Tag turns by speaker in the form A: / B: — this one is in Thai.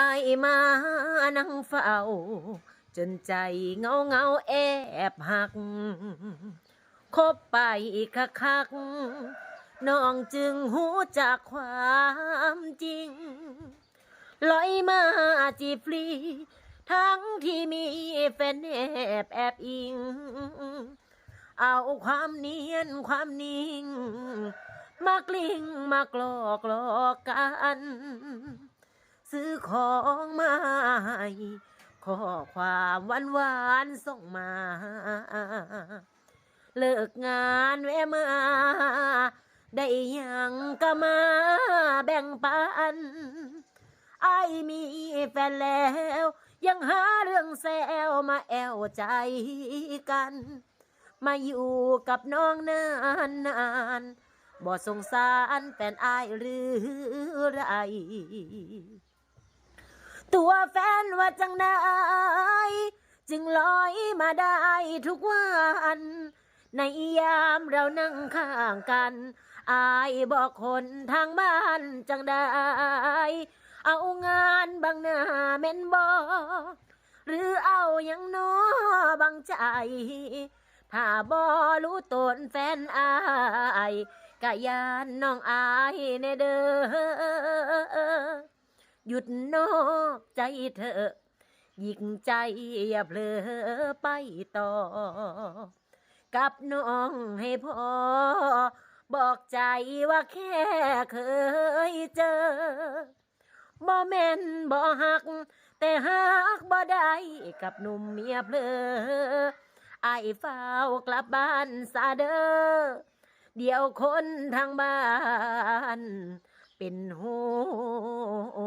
A: อายมานั่งเฝ้า จนใจเงาเงาแอบหัก คบไปคักคักน้องจึงหูจากความจริง ลอยมาจีบฟรี ทั้งที่มีแฟนแอบแอบอิง เอาความเนียนความนิ่ง มากลิ้งมากลอกหลอกกัน ซื้อของมาให้ข้อความหวานหวานๆส่งมา เลิกงานแวะมา ได้ยังก็มาแบ่งปันไอมีแฟนแล้ว ยังหาเรื่องแซวมาแอวใจกัน มาอยู่กับน้องนานนานๆบ่สงสารแฟนอายหรือไร ตัวแฟนว่าจังได้จึงลอยมาได้ทุกวัน ในยามเรานั่งข้างกัน อายบอกคนทางบ้านจังได้เอางานบางหน้าเม่นบอหรือเอาอย่างน้อบางใจ ถ้าบอรู้ตนแฟนอายกะยานน้องอายในเด้อ หยุดนอกใจเธอหยิกใจอย่าเผลอไปต่อ กับน้องให้พอ บอกใจว่าแค่เคยเจอบ่แม่นบ่หัก แต่หักบ่ได้กับหนุ่มเมียเพลอไอ้เฝ้ากลับบ้านซาเดอเดี๋ยวคนทางบ้าน เป็นห่วง